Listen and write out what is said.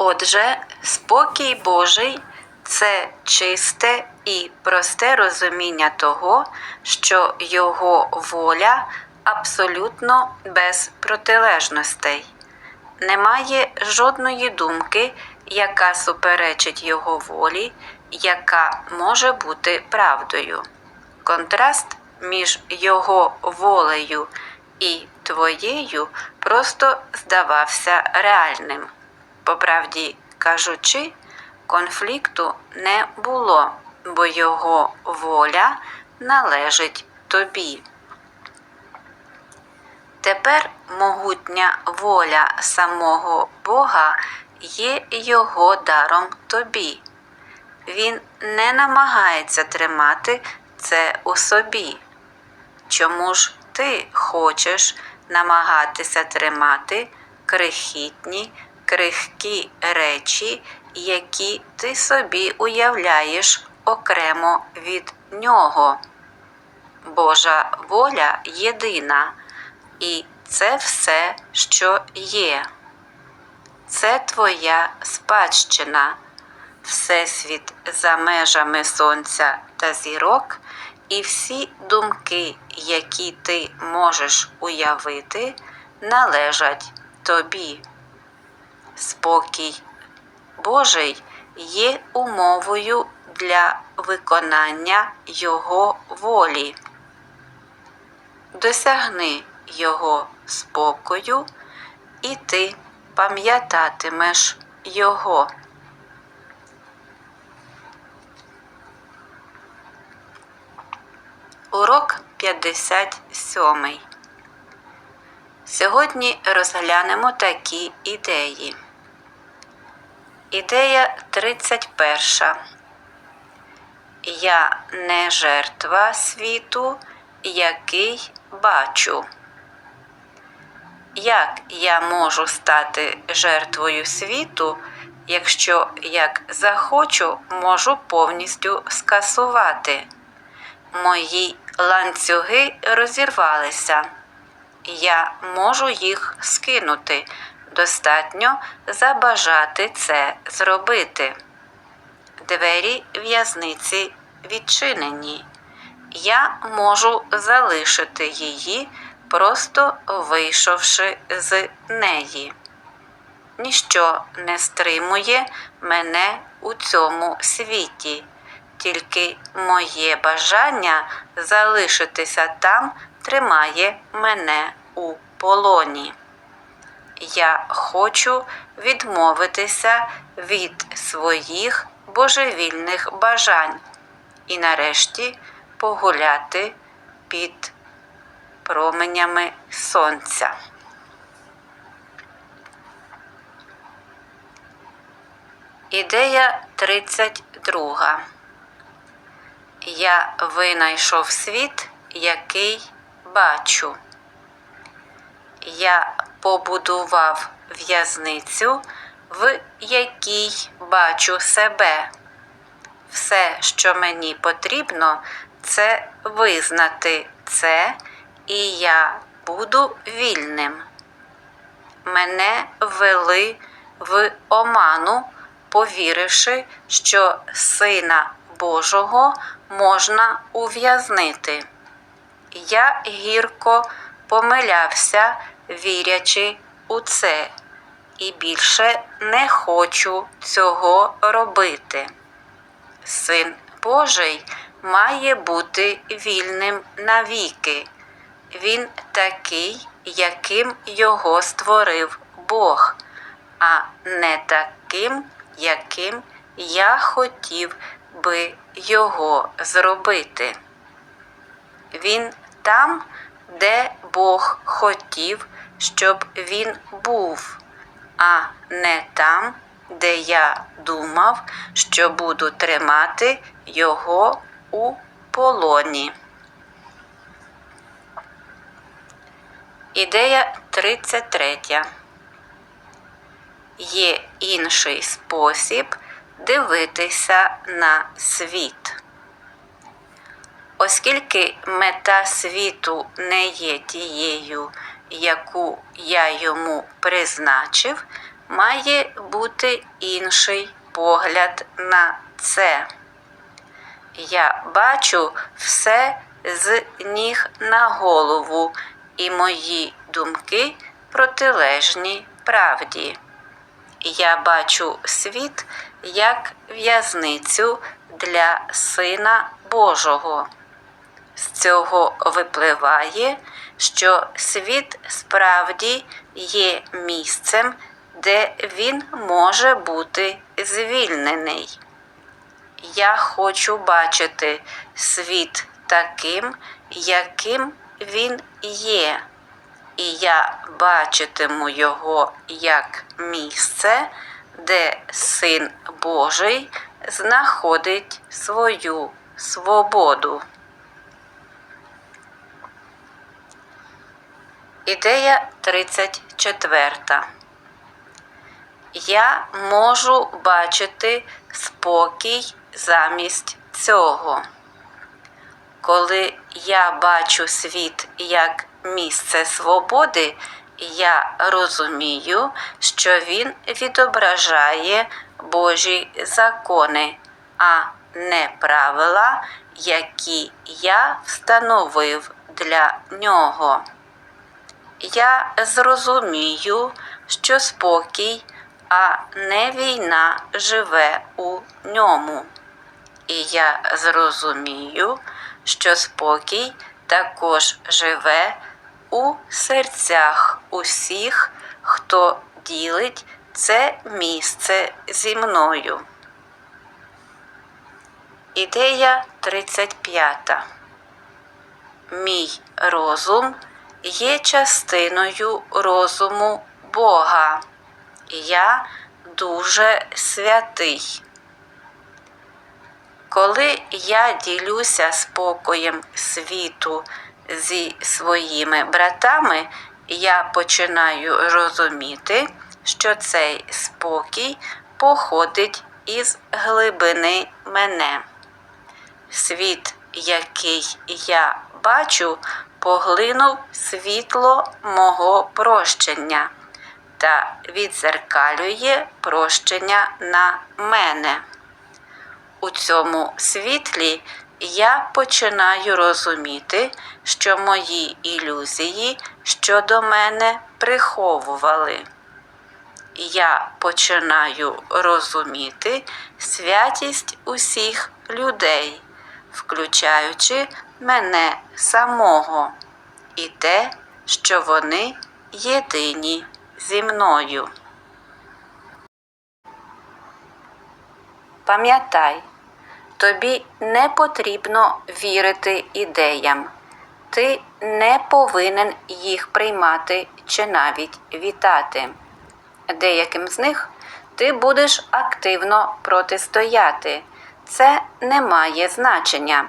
Отже, спокій Божий це чисте і просте розуміння того, що Його воля абсолютно без протилежностей. Немає жодної думки, яка суперечить Його волі, яка може бути правдою. Контраст між Його волею і твоєю просто здавався реальним. По правді кажучи, конфлікту не було, бо його воля належить тобі. Тепер могутня воля самого Бога є його даром тобі. Він не намагається тримати це у собі. Чому ж ти хочеш намагатися тримати крихітні, крихкі речі, які ти собі уявляєш окремо від нього? Божа воля єдина, і це все, що є. Це твоя спадщина, Всесвіт за межами сонця та зірок, і всі думки, які ти можеш уявити, належать тобі. Спокій Божий є умовою для виконання Його волі. Досягни Його спокою, і ти пам'ятатимеш Його. Урок 57. Сьогодні розглянемо такі ідеї. Ідея 31. Я не жертва світу, який бачу. Як я можу стати жертвою світу, якщо як захочу, можу повністю скасувати? Мої ланцюги розірвалися. Я можу їх скинути. Достатньо забажати це зробити. Двері в'язниці відчинені. Я можу залишити її, просто вийшовши з неї. Ніщо не стримує мене у цьому світі, тільки моє бажання залишитися там тримає мене у полоні. Я хочу відмовитися від своїх божевільних бажань і нарешті погуляти під променями сонця. Ідея 32. Я винайшов світ, який бачу. Я побудував в'язницю, в якій бачу себе. Все, що мені потрібно, це визнати це, і я буду вільним. Мене ввели в оману, повіривши, що Сина Божого можна ув'язнити. Я гірко помилявся, вірячи у це, і більше не хочу цього робити. Син Божий має бути вільним навіки. Він такий, яким його створив Бог, а не таким, яким я хотів би його зробити. Він там, де Бог хотів, щоб він був, а не там, де я думав, що буду тримати його у полоні. Ідея 33. Є інший спосіб дивитися на світ. Оскільки мета світу не є тією, яку я йому призначив, має бути інший погляд на це. Я бачу все з ніг на голову, і мої думки протилежні правді. Я бачу світ як в'язницю для Сина Божого. З цього випливає, що світ справді є місцем, де він може бути звільнений. Я хочу бачити світ таким, яким він є, і я бачитиму його як місце, де Син Божий знаходить свою свободу. Ідея 34. Я можу бачити спокій замість цього. Коли я бачу світ як місце свободи, я розумію, що він відображає Божі закони, а не правила, які я встановив для нього. Я зрозумію, що спокій, а не війна живе у ньому. І я зрозумію, що спокій також живе у серцях усіх, хто ділить це місце зі мною. Ідея 35. Мій розум є частиною розуму Бога. Я дуже святий. Коли я ділюся спокоєм світу зі своїми братами, я починаю розуміти, що цей спокій походить із глибини мене. Світ, який я бачу, поглинув світло мого прощення та відзеркалює прощення на мене. У цьому світлі я починаю розуміти, що мої ілюзії щодо мене приховували. Я починаю розуміти святість усіх людей, включаючи мене самого, і те, що вони єдині зі мною. Пам'ятай, тобі не потрібно вірити ідеям. Ти не повинен їх приймати чи навіть вітати. Деяким з них ти будеш активно протистояти. Це не має значення